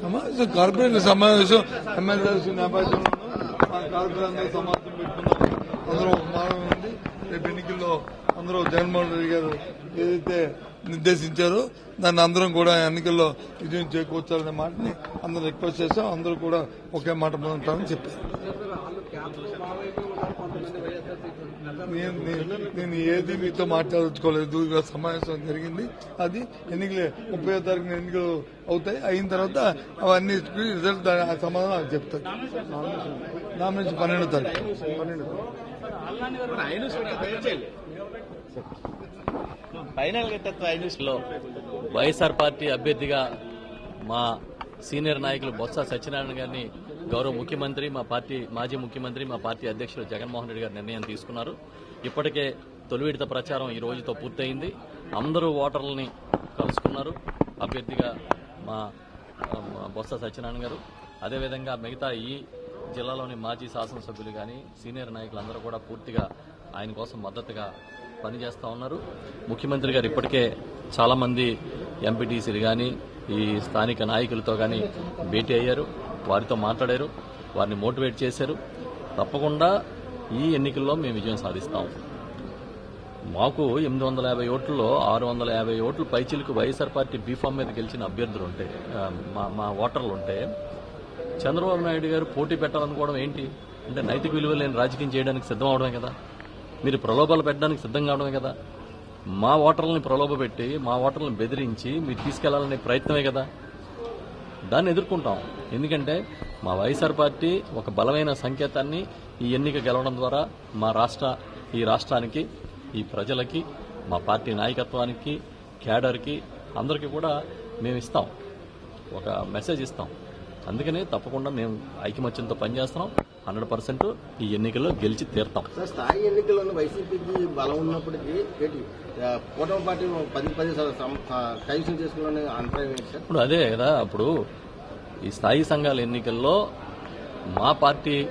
సమావేశం కార్పొరేట్ సమావేశం ఎమ్మెల్యేస్ నేపథ్యంలో మా కార్పొరేట్ సమావేశం పెట్టుకున్నాం అందరూ ఒక మానం ఉంది రేపు ఎన్నికల్లో అందరూ జగన్మోహన్ రెడ్డి గారు ఏదైతే నిర్దేశించారో దాన్ని అందరం కూడా ఎన్నికల్లో విజయం చేకూర్చాలనే మాటని అందరూ రిక్వెస్ట్ చేశాం అందరూ కూడా ఒకే మాట మీద ఉంటామని చెప్పారు నేను నేను- ఏది మీతో మాట్లాడుకోలేదు. సమావేశం జరిగింది. అది ఎన్నికలు ముప్పై తారీఖున ఎన్నికలు అవుతాయి. అయిన తర్వాత అవన్నీ రిజల్ట్ సమాధానం నాకు చెప్తాను నామినేషన్ పన్నెండో తారీఖు. పన్నెండు ఫైనల్ వైఎస్ఆర్ పార్టీ అభ్యర్థిగా మా సీనియర్ నాయకులు బొత్స సత్యనారాయణ గారిని గౌరవ ముఖ్యమంత్రి మా పార్టీ మాజీ ముఖ్యమంత్రి మా పార్టీ అధ్యక్షులు జగన్మోహన్ రెడ్డి గారు నిర్ణయం తీసుకున్నారు. ఇప్పటికే తొలి విడత ప్రచారం ఈ రోజుతో పూర్తయింది. అందరూ ఓటర్లని కలుసుకున్నారు. అభ్యర్థిగా మా మా బొత్స సత్యనారాయణ గారు. అదేవిధంగా మిగతా ఈ జిల్లాలోని మాజీ శాసనసభ్యులు కానీ సీనియర్ నాయకులందరూ కూడా పూర్తిగా ఆయన కోసం మద్దతుగా పనిచేస్తూ ఉన్నారు. ముఖ్యమంత్రి గారు ఇప్పటికే చాలామంది ఎంపీటీసీలు కానీ ఈ స్థానిక నాయకులతో కానీ భేటీ అయ్యారు. వారితో మాట్లాడారు. వారిని మోటివేట్ చేశారు. తప్పకుండా ఈ ఎన్నికల్లో మేము విజయం సాధిస్తాం. మాకు ఎనిమిది వందల యాభై ఓట్లలో ఆరు వందల యాభై ఓట్లు పైచిలకు వైఎస్ఆర్ పార్టీ బీఫామ్ మీద గెలిచిన అభ్యర్థులు ఉంటే మా మా ఓటర్లు ఉంటే చంద్రబాబు నాయుడు గారు పోటీ పెట్టాలనుకోవడం ఏంటి? అంటే నైతిక విలువలు లేని రాజకీయం చేయడానికి సిద్ధం అవడమే కదా. మీరు ప్రలోభాలు పెట్టడానికి సిద్ధం కావడమే కదా. మా ఓటర్లని ప్రలోభ పెట్టి మా ఓటర్లను బెదిరించి మీరు తీసుకెళ్ళాలనే ప్రయత్నమే కదా. దాన్ని ఎదుర్కొంటాం. ఎందుకంటే మా వైఎస్ఆర్ పార్టీ ఒక బలమైన సంకేతాన్ని ఈ ఎన్నిక గెలవడం ద్వారా మా రాష్ట్ర ఈ రాష్ట్రానికి ఈ ప్రజలకి మా పార్టీ నాయకత్వానికి క్యాడర్కి అందరికీ కూడా మేము ఇస్తాం. ఒక మెసేజ్ ఇస్తాం. అందుకనే తప్పకుండా మేము ఐకమత్యంతో పనిచేస్తున్నాం. హండ్రెడ్ పర్సెంట్ ఈ ఎన్నికల్లో గెలిచి తీరుతాం. స్థాయి ఎన్నికల్లోనూ వైసీపీకి బలం ఉన్నప్పటికీ కూటమి పార్టీ పది పది స- సం- ఆ, కైవసం చేసుకున్న అంతరాయం ఇప్పుడు అదే కదా అప్పుడు ఈ స్థాయి సంఘాల ఎన్నికల్లో మా పార్టీ